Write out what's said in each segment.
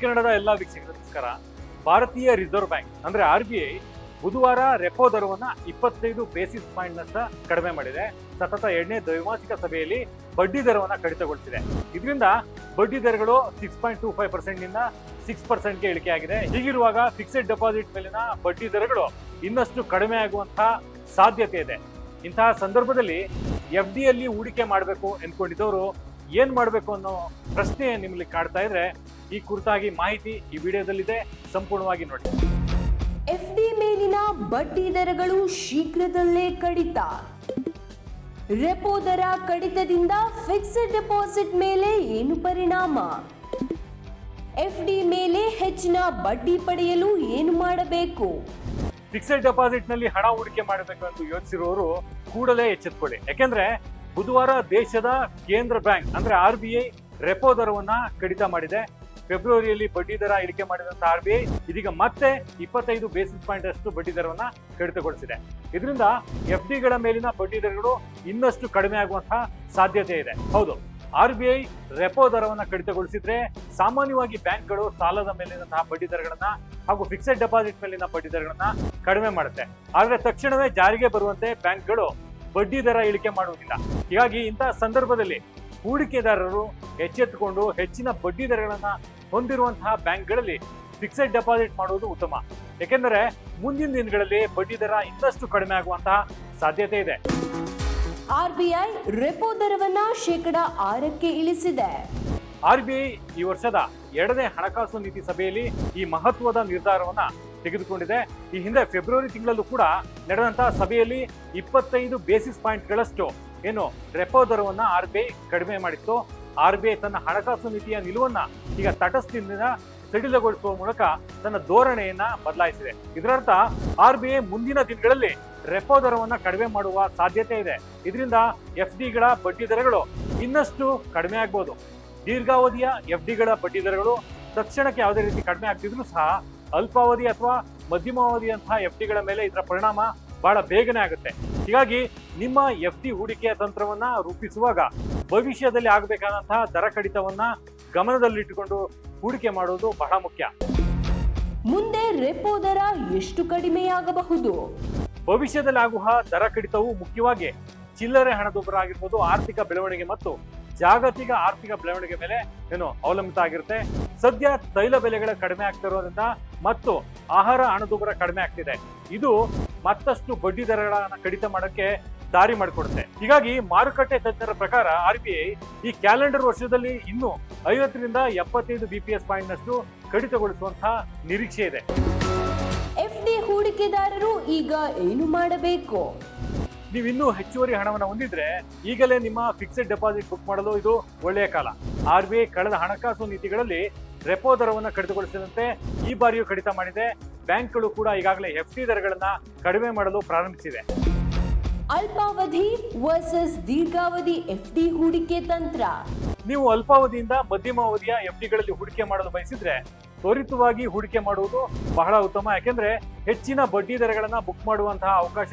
ಕನ್ನಡದ ಎಲ್ಲ ವೀಕ್ಷಕರಿಗೆ ನಮಸ್ಕಾರ ಭಾರತೀಯ ರಿಸರ್ವ್ ಬ್ಯಾಂಕ್, ಅಂದ್ರೆ ಆರ್ ಬಿ ಐ, ಬುಧವಾರ ರೆಪೋ ದರವನ್ನ ಇಪ್ಪತ್ತೈದು ಬೇಸಿಸ್ ಪಾಯಿಂಟ್ ನಷ್ಟ ಕಡಿಮೆ ಮಾಡಿದೆ. ಸತತ ಎರಡನೇ ದ್ವೈಮಾಸಿಕ ಸಭೆಯಲ್ಲಿ ಬಡ್ಡಿ ದರವನ್ನ ಕಡಿತಗೊಳಿಸಿದೆ. ಇದರಿಂದ ಬಡ್ಡಿ ದರಗಳು ಸಿಕ್ಸ್ ಪಾಯಿಂಟ್ ಟೂ ಫೈವ್ ಪರ್ಸೆಂಟ್ನಿಂದ ಸಿಕ್ಸ್ ಪರ್ಸೆಂಟ್ಗೆ ಇಳಿಕೆ ಆಗಿದೆ. ಹೀಗಿರುವಾಗ ಫಿಕ್ಸೆಡ್ ಡೆಪಾಸಿಟ್ ಮೇಲಿನ ಬಡ್ಡಿ ದರಗಳು ಇನ್ನಷ್ಟು ಕಡಿಮೆ ಆಗುವಂತಹ ಸಾಧ್ಯತೆ ಇದೆ. ಇಂತಹ ಸಂದರ್ಭದಲ್ಲಿ ಎಫ್ ಡಿಯಲ್ಲಿ ಹೂಡಿಕೆ ಮಾಡಬೇಕು ಎಂದ್ಕೊಂಡಿದ್ದವರು ಏನ್ ಮಾಡಬೇಕು ಅನ್ನೋ ಪ್ರಶ್ನೆ ನಿಮ್ಮಲ್ಲಿ ಕಾಡ್ತಾ ಇದ್ರೆ ಈ ಕುರಿತಾಗಿ ಮಾಹಿತಿ ಈ ವಿಡಿಯೋದಲ್ಲಿದೆ. ಸಂಪೂರ್ಣವಾಗಿ ನೋಡಿ. ಎಫ್ಡಿ ಮೇಲಿನ ಬಡ್ಡಿ ದರಗಳು ಶೀಘ್ರದಲ್ಲೇ ಕಡಿತ. ರೆಪೋ ದರ ಕಡಿತದಿಂದ ಫಿಕ್ಸ್ಡ್ ಡೆಪಾಸಿಟ್ ಮೇಲೆ ಏನು ಪರಿಣಾಮ? ಎಫ್ಡಿ ಮೇಲೆ ಹೆಚ್ಚಿನ ಬಡ್ಡಿ ಪಡೆಯಲು ಏನು ಮಾಡಬೇಕು? ಫಿಕ್ಸೆಡ್ ಡೆಪಾಸಿಟ್ನಲ್ಲಿ ಹಣ ಹೂಡಿಕೆ ಮಾಡಬೇಕು ಅಂತ ಯೋಚಿಸಿರುವವರು ಕೂಡಲೇ ಎಚ್ಚೆತ್ಕೊಳ್ಳಿ. ಯಾಕೆಂದ್ರೆ ಬುಧವಾರ ದೇಶದ ಕೇಂದ್ರ ಬ್ಯಾಂಕ್ ಅಂದ್ರೆ ಆರ್ ಬಿ ಐ ರೆಪೋ ದರವನ್ನ ಕಡಿತ ಮಾಡಿದೆ. ಫೆಬ್ರವರಿಯಲ್ಲಿ ಬಡ್ಡಿ ದರ ಇಳಿಕೆ ಮಾಡಿದಂತಹ ಆರ್ ಬಿ ಐ ಇದೀಗ ಮತ್ತೆ ಇಪ್ಪತ್ತೈದು ಬೇಸಿಸ್ ಪಾಯಿಂಟ್ ಅಷ್ಟು ಬಡ್ಡಿ ದರವನ್ನ ಕಡಿತಗೊಳಿಸಿದೆ. ಇದರಿಂದ ಎಫ್ ಡಿಗಳ ಮೇಲಿನ ಬಡ್ಡಿ ದರಗಳು ಇನ್ನಷ್ಟು ಕಡಿಮೆ ಆಗುವಂತಹ ಸಾಧ್ಯತೆ ಇದೆ. ಹೌದು ಆರ್ ಬಿ ಐ ರೆಪೋ ದರವನ್ನು ಕಡಿತಗೊಳಿಸಿದ್ರೆ ಸಾಮಾನ್ಯವಾಗಿ ಬ್ಯಾಂಕ್ಗಳು ಸಾಲದ ಮೇಲಿನಂತಹ ಬಡ್ಡಿ ದರಗಳನ್ನ ಹಾಗೂ ಫಿಕ್ಸೆಡ್ ಡೆಪಾಸಿಟ್ ಮೇಲಿನ ಬಡ್ಡಿ ದರಗಳನ್ನ ಕಡಿಮೆ ಮಾಡುತ್ತೆ. ಆದರೆ ತಕ್ಷಣವೇ ಜಾರಿಗೆ ಬರುವಂತೆ ಬ್ಯಾಂಕ್ಗಳು ಬಡ್ಡಿ ದರ ಇಳಿಕೆ ಮಾಡುವುದಿಲ್ಲ. ಹೀಗಾಗಿ ಇಂತಹ ಸಂದರ್ಭದಲ್ಲಿ ಹೂಡಿಕೆದಾರರು ಎಚ್ಚೆತ್ತುಕೊಂಡು ಹೆಚ್ಚಿನ ಬಡ್ಡಿ ದರಗಳನ್ನ ಹೊಂದಿರುವಂತಹ ಬ್ಯಾಂಕ್ಗಳಲ್ಲಿ ಫಿಕ್ಸೆಡ್ ಡೆಪಾಸಿಟ್ ಮಾಡುವುದು ಉತ್ತಮ. ಏಕೆಂದರೆ ಮುಂದಿನ ದಿನಗಳಲ್ಲಿ ಬಡ್ಡಿ ದರ ಇನ್ನಷ್ಟು ಕಡಿಮೆ ಆಗುವಂತಹ ಸಾಧ್ಯತೆ ಇದೆ. ಆರ್ಬಿಐ ರೆಪೋ ದರವನ್ನ ಶೇಕಡ ಆರಕ್ಕೆ ಇಳಿಸಿದೆ. ಆರ್ಬಿಐ ಈ ವರ್ಷದ ಎರಡನೇ ಹಣಕಾಸು ನೀತಿ ಸಭೆಯಲ್ಲಿ ಈ ಮಹತ್ವದ ನಿರ್ಧಾರವನ್ನ ತೆಗೆದುಕೊಂಡಿದೆ. ಈ ಹಿಂದೆ ಫೆಬ್ರವರಿ ತಿಂಗಳಲ್ಲೂ ಕೂಡ ನಡೆದಂತಹ ಸಭೆಯಲ್ಲಿ ಇಪ್ಪತ್ತೈದು ಬೇಸಿಸ್ ಪಾಯಿಂಟ್ಗಳಷ್ಟು ಏನು ರೆಪೋ ದರವನ್ನು ಆರ್ ಬಿ ಐ ಕಡಿಮೆ ಮಾಡಿತ್ತು. ಆರ್ ಬಿ ಐ ತನ್ನ ಹಣಕಾಸು ನೀತಿಯ ನಿಲುವನ್ನ ಈಗ ತಟಸ್ಥದಿಂದ ಸಡಿಲಗೊಳಿಸುವ ಮೂಲಕ ತನ್ನ ಧೋರಣೆಯನ್ನ ಬದಲಾಯಿಸಿದೆ. ಇದರರ್ಥ ಆರ್ ಬಿ ಐ ಮುಂದಿನ ದಿನಗಳಲ್ಲಿ ರೆಪೋ ದರವನ್ನು ಕಡಿಮೆ ಮಾಡುವ ಸಾಧ್ಯತೆ ಇದೆ. ಇದರಿಂದ ಎಫ್ ಡಿಗಳ ಬಡ್ಡಿ ದರಗಳು ಇನ್ನಷ್ಟು ಕಡಿಮೆ ಆಗ್ಬೋದು. ದೀರ್ಘಾವಧಿಯ ಎಫ್ ಡಿಗಳ ಬಡ್ಡಿ ದರಗಳು ತಕ್ಷಣಕ್ಕೆ ಯಾವುದೇ ರೀತಿ ಕಡಿಮೆ ಆಗ್ತಿದ್ರು ಸಹ ಅಲ್ಪಾವಧಿ ಅಥವಾ ಮಧ್ಯಮಾವಧಿಯಂತಹ ಎಫ್ ಡಿಗಳ ಮೇಲೆ ಇದರ ಪರಿಣಾಮ ಬಹಳ ಬೇಗನೆ ಆಗುತ್ತೆ. ಹೀಗಾಗಿ ನಿಮ್ಮ ಎಫ್ ಡಿ ಹೂಡಿಕೆಯ ತಂತ್ರವನ್ನ ರೂಪಿಸುವಾಗ ಭವಿಷ್ಯದಲ್ಲಿ ಆಗಬೇಕಾದಂತಹ ದರ ಕಡಿತವನ್ನ ಗಮನದಲ್ಲಿಟ್ಟುಕೊಂಡು ಹೂಡಿಕೆ ಮಾಡುವುದು ಬಹಳ ಮುಖ್ಯ. ಮುಂದೆ ರೆಪೋ ದರ ಎಷ್ಟು ಕಡಿಮೆಯಾಗಬಹುದು? ಭವಿಷ್ಯದಲ್ಲಿ ಆಗುವ ದರ ಕಡಿತವು ಮುಖ್ಯವಾಗಿ ಚಿಲ್ಲರೆ ಹಣದುಬ್ಬರ ಆಗಿರ್ಬೋದು ಆರ್ಥಿಕ ಬೆಳವಣಿಗೆ ಮತ್ತು ಜಾಗತಿಕ ಆರ್ಥಿಕ ಬೆಳವಣಿಗೆ ಮೇಲೆ ಏನು ಅವಲಂಬಿತ ಆಗಿರುತ್ತೆ. ಸದ್ಯ ತೈಲ ಬೆಲೆಗಳ ಕಡಿಮೆ ಆಗ್ತಿರೋದ್ರಿಂದ ಮತ್ತು ಆಹಾರ ಹಣದುಬ್ಬರ ಕಡಿಮೆ ಆಗ್ತಿದೆ. ಇದು ಮತ್ತಷ್ಟು ಬಡ್ಡಿ ದರಗಳನ್ನ ಕಡಿತ ಮಾಡಕ್ಕೆ ದಾರಿ ಮಾಡಿಕೊಡುತ್ತೆ. ಹೀಗಾಗಿ ಮಾರುಕಟ್ಟೆ ತಜ್ಞರ ಪ್ರಕಾರ ಆರ್ ಬಿ ಐ ಈ ಕ್ಯಾಲೆಂಡರ್ ವರ್ಷದಲ್ಲಿ ಇನ್ನೂ ಐವತ್ತರಿಂದ ಎಪ್ಪತ್ತೈದು ಬಿ ಪಿ ಎಸ್ ಪಾಯಿಂಟ್ನಷ್ಟು ಕಡಿತಗೊಳಿಸುವಂತಹ ನಿರೀಕ್ಷೆ ಇದೆ. ಎಫ್ಡಿ ಹೂಡಿಕೆದಾರರು ಈಗ ಏನು ಮಾಡಬೇಕು? ನೀವು ಇನ್ನೂ ಹೆಚ್ಚುವರಿ ಹಣವನ್ನು ಹೊಂದಿದ್ರೆ ಈಗಲೇ ನಿಮ್ಮ ಫಿಕ್ಸೆಡ್ ಡೆಪಾಸಿಟ್ ಬುಕ್ ಮಾಡಲು ಇದು ಒಳ್ಳೆಯ ಕಾಲ. ಆರ್ ಬಿ ಐ ಕಳೆದ ಹಣಕಾಸು ನೀತಿಗಳಲ್ಲಿ ರೆಪೋ ದರವನ್ನು ಕಡಿತಗೊಳಿಸಿದಂತೆ ಈ ಬಾರಿಯೂ ಕಡಿತ ಮಾಡಿದೆ. ಬ್ಯಾಂಕ್ಗಳು ಕೂಡ ಈಗಾಗಲೇ ಎಫ್ ಡಿ ದರಗಳನ್ನು ಕಡಿಮೆ ಮಾಡಲು ಪ್ರಾರಂಭಿಸಿದೆ. ಅಲ್ಪಾವಧಿ ವರ್ಸಸ್ ದೀರ್ಘಾವಧಿ ಎಫ್ ಡಿ ಹೂಡಿಕೆ ತಂತ್ರ. ನೀವು ಅಲ್ಪಾವಧಿಯಿಂದ ಮಧ್ಯಮ ಅವಧಿಯ ಎಫ್ ಡಿಗಳಲ್ಲಿ ಹೂಡಿಕೆ ಮಾಡಲು ಬಯಸಿದ್ರೆ ತ್ವರಿತವಾಗಿ ಹೂಡಿಕೆ ಮಾಡುವುದು ಬಹಳ ಉತ್ತಮ. ಯಾಕೆಂದ್ರೆ ಹೆಚ್ಚಿನ ಬಡ್ಡಿ ದರಗಳನ್ನು ಬುಕ್ ಮಾಡುವಂತಹ ಅವಕಾಶ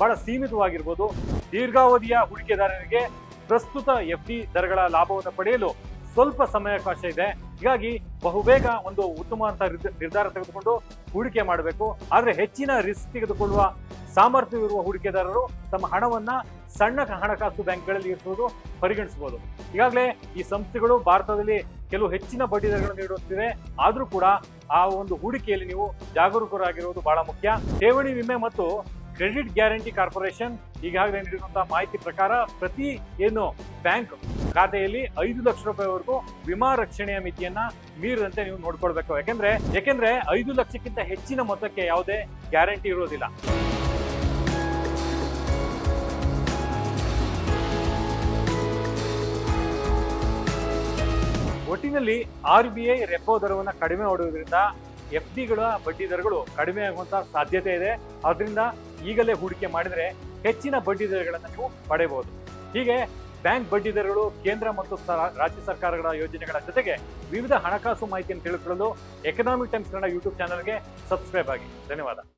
ಬಹಳ ಸೀಮಿತವಾಗಿರ್ಬೋದು. ದೀರ್ಘಾವಧಿಯ ಹೂಡಿಕೆದಾರರಿಗೆ ಪ್ರಸ್ತುತ ಎಫ್ ಡಿ ದರಗಳ ಲಾಭವನ್ನು ಪಡೆಯಲು ಸ್ವಲ್ಪ ಸಮಯಾವಕಾಶ ಇದೆ. ಹೀಗಾಗಿ ಬಹುಬೇಗ ಒಂದು ಉತ್ತಮ ಅಂತ ನಿರ್ಧಾರ ತೆಗೆದುಕೊಂಡು ಹೂಡಿಕೆ ಮಾಡಬೇಕು. ಆದರೆ ಹೆಚ್ಚಿನ ರಿಸ್ಕ್ ತೆಗೆದುಕೊಳ್ಳುವ ಸಾಮರ್ಥ್ಯವಿರುವ ಹೂಡಿಕೆದಾರರು ತಮ್ಮ ಹಣವನ್ನ ಸಣ್ಣ ಹಣಕಾಸು ಬ್ಯಾಂಕ್ಗಳಲ್ಲಿ ಇರಿಸುವುದು ಪರಿಗಣಿಸಬಹುದು. ಈಗಾಗಲೇ ಈ ಸಂಸ್ಥೆಗಳು ಭಾರತದಲ್ಲಿ ಕೆಲವು ಹೆಚ್ಚಿನ ಬಡ್ಡಿ ದರಗಳನ್ನು ನೀಡುತ್ತಿವೆ. ಆದರೂ ಕೂಡ ಆ ಒಂದು ಹೂಡಿಕೆಯಲ್ಲಿ ನೀವು ಜಾಗರೂಕರಾಗಿರುವುದು ಬಹಳ ಮುಖ್ಯ. ಠೇವಣಿ ವಿಮೆ ಮತ್ತು ಕ್ರೆಡಿಟ್ ಗ್ಯಾರಂಟಿ ಕಾರ್ಪೊರೇಷನ್ ಈಗಾಗಲೇ ನೀಡಿರುವಂತಹ ಮಾಹಿತಿ ಪ್ರಕಾರ ಪ್ರತಿ ಏನು ಬ್ಯಾಂಕ್ ಖಾತೆಯಲ್ಲಿ ಐದು ಲಕ್ಷ ರೂಪಾಯಿವರೆಗೂ ವಿಮಾ ರಕ್ಷಣೆಯ ಮಿತಿಯನ್ನ ಮೀರಿದಂತೆ ನೀವು ನೋಡ್ಕೊಳ್ಬೇಕು. ಯಾಕೆಂದ್ರೆ ಯಾಕೆಂದ್ರೆ ಐದು ಲಕ್ಷಕ್ಕಿಂತ ಹೆಚ್ಚಿನ ಮೊತ್ತಕ್ಕೆ ಯಾವುದೇ ಗ್ಯಾರಂಟಿ ಇರೋದಿಲ್ಲ. ಒಟ್ಟಿನಲ್ಲಿ ಆರ್ ಬಿ ಐ ರೆಪೋ ದರವನ್ನು ಕಡಿಮೆ ಮಾಡುವುದರಿಂದ ಎಫ್ ಡಿಗಳ ಬಡ್ಡಿ ದರಗಳು ಕಡಿಮೆ ಆಗುವಂತಹ ಸಾಧ್ಯತೆ ಇದೆ. ಆದ್ರಿಂದ ಈಗಲೇ ಹೂಡಿಕೆ ಮಾಡಿದರೆ ಹೆಚ್ಚಿನ ಬಡ್ಡಿ ದರಗಳನ್ನು ನೀವು ಪಡೆಯಬಹುದು. ಹೀಗೆ ಬ್ಯಾಂಕ್ ಬಡ್ಡಿ ದರಗಳು ಕೇಂದ್ರ ಮತ್ತು ರಾಜ್ಯ ಸರ್ಕಾರಗಳ ಯೋಜನೆಗಳ ಜೊತೆಗೆ ವಿವಿಧ ಹಣಕಾಸು ಮಾಹಿತಿಯನ್ನು ತಿಳಿದುಕೊಳ್ಳಲು ಎಕನಾಮಿಕ್ ಟೈಮ್ಸ್ ಕನ್ನಡ ಯೂಟ್ಯೂಬ್ ಚಾನಲ್ಗೆ ಸಬ್ಸ್ಕ್ರೈಬ್ ಆಗಿ. ಧನ್ಯವಾದ.